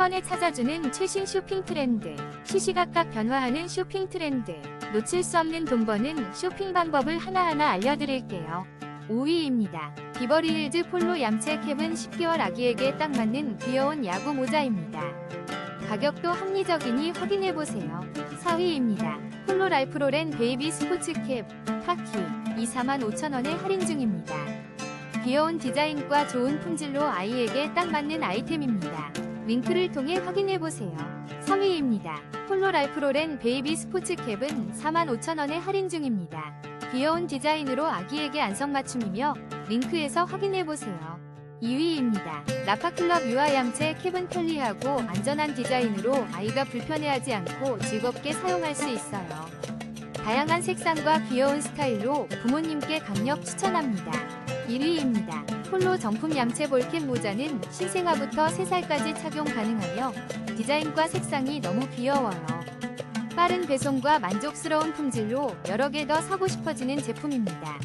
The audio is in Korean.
번에 찾아주는 최신 쇼핑 트렌드. 시시각각 변화하는 쇼핑 트렌드. 놓칠 수 없는 돈 버는 쇼핑 방법을 하나하나 알려드릴게요. 5위입니다. 비버리 힐즈 폴로 얌체 캡은 10개월 아기에게 딱 맞는 귀여운 야구 모자입니다. 가격도 합리적이니 확인해보세요. 4위입니다. 폴로 라이프로렌 베이비 스포츠 캡, 카키, 2 4만 5천원에 할인 중입니다. 귀여운 디자인과 좋은 품질로 아이에게 딱 맞는 아이템입니다. 링크를 통해 확인해보세요. 3위입니다. 폴로 라이프로렌 베이비 스포츠 캡은 45,000원에 할인 중입니다. 귀여운 디자인으로 아기에게 안성맞춤이며 링크에서 확인해보세요. 2위입니다. 라파클럽 유아얌체 캡은 편리하고 안전한 디자인으로 아이가 불편해하지 않고 즐겁게 사용할 수 있어요. 다양한 색상과 귀여운 스타일로 부모님께 강력 추천합니다. 1위입니다. 폴로 정품 얌체 볼캡 모자는 신생아부터 3살까지 착용 가능하며 디자인과 색상이 너무 귀여워요. 빠른 배송과 만족스러운 품질로 여러 개 더 사고 싶어지는 제품입니다.